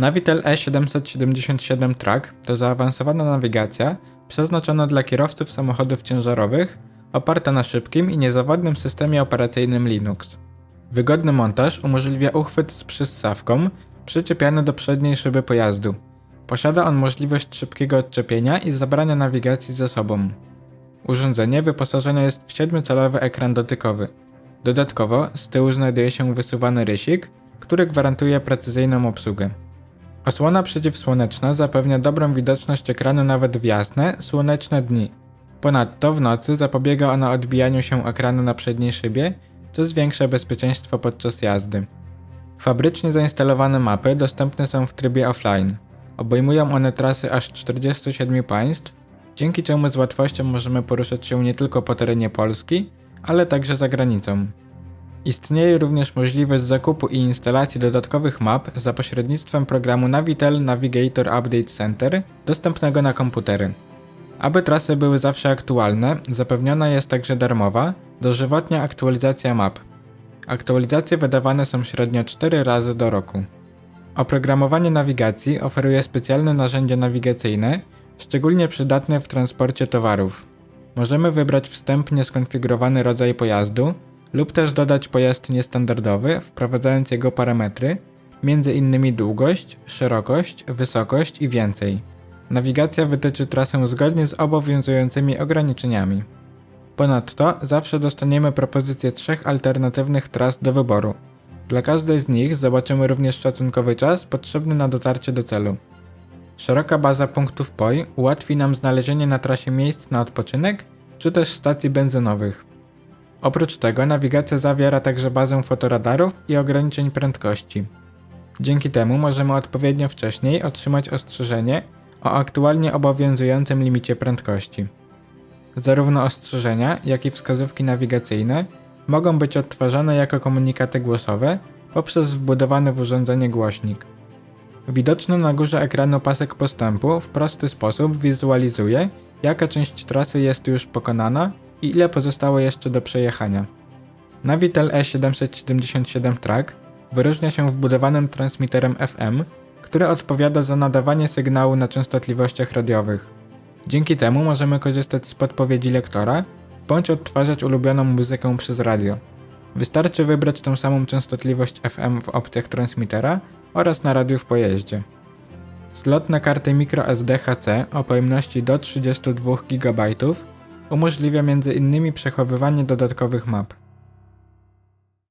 Navitel E777 Track to zaawansowana nawigacja przeznaczona dla kierowców samochodów ciężarowych, oparta na szybkim i niezawodnym systemie operacyjnym Linux. Wygodny montaż umożliwia uchwyt z przyssawką przyczepiany do przedniej szyby pojazdu. Posiada on możliwość szybkiego odczepienia i zabrania nawigacji ze sobą. Urządzenie wyposażone jest w 7-calowy ekran dotykowy. Dodatkowo z tyłu znajduje się wysuwany rysik, który gwarantuje precyzyjną obsługę. Osłona przeciwsłoneczna zapewnia dobrą widoczność ekranu nawet w jasne, słoneczne dni. Ponadto w nocy zapobiega ona odbijaniu się ekranu na przedniej szybie, co zwiększa bezpieczeństwo podczas jazdy. Fabrycznie zainstalowane mapy dostępne są w trybie offline. Obejmują one trasy aż 47 państw, dzięki czemu z łatwością możemy poruszać się nie tylko po terenie Polski, ale także za granicą. Istnieje również możliwość zakupu i instalacji dodatkowych map za pośrednictwem programu Navitel Navigator Update Center dostępnego na komputery. Aby trasy były zawsze aktualne, zapewniona jest także darmowa, dożywotnia aktualizacja map. Aktualizacje wydawane są średnio 4 razy do roku. Oprogramowanie nawigacji oferuje specjalne narzędzie nawigacyjne, szczególnie przydatne w transporcie towarów. Możemy wybrać wstępnie skonfigurowany rodzaj pojazdu lub też dodać pojazd niestandardowy, wprowadzając jego parametry, m.in. długość, szerokość, wysokość i więcej. Nawigacja wytyczy trasę zgodnie z obowiązującymi ograniczeniami. Ponadto zawsze dostaniemy propozycję trzech alternatywnych tras do wyboru. Dla każdej z nich zobaczymy również szacunkowy czas potrzebny na dotarcie do celu. Szeroka baza punktów POI ułatwi nam znalezienie na trasie miejsc na odpoczynek czy też stacji benzynowych. Oprócz tego nawigacja zawiera także bazę fotoradarów i ograniczeń prędkości. Dzięki temu możemy odpowiednio wcześniej otrzymać ostrzeżenie o aktualnie obowiązującym limicie prędkości. Zarówno ostrzeżenia, jak i wskazówki nawigacyjne mogą być odtwarzane jako komunikaty głosowe poprzez wbudowany w urządzenie głośnik. Widoczny na górze ekranu pasek postępu w prosty sposób wizualizuje, jaka część trasy jest już pokonana i ile pozostało jeszcze do przejechania. Navitel E777 Track wyróżnia się wbudowanym transmiterem FM, który odpowiada za nadawanie sygnału na częstotliwościach radiowych. Dzięki temu możemy korzystać z podpowiedzi lektora bądź odtwarzać ulubioną muzykę przez radio. Wystarczy wybrać tą samą częstotliwość FM w opcjach transmitera oraz na radiu w pojeździe. Slot na karty microSD HC o pojemności do 32 GB umożliwia m.in. przechowywanie dodatkowych map.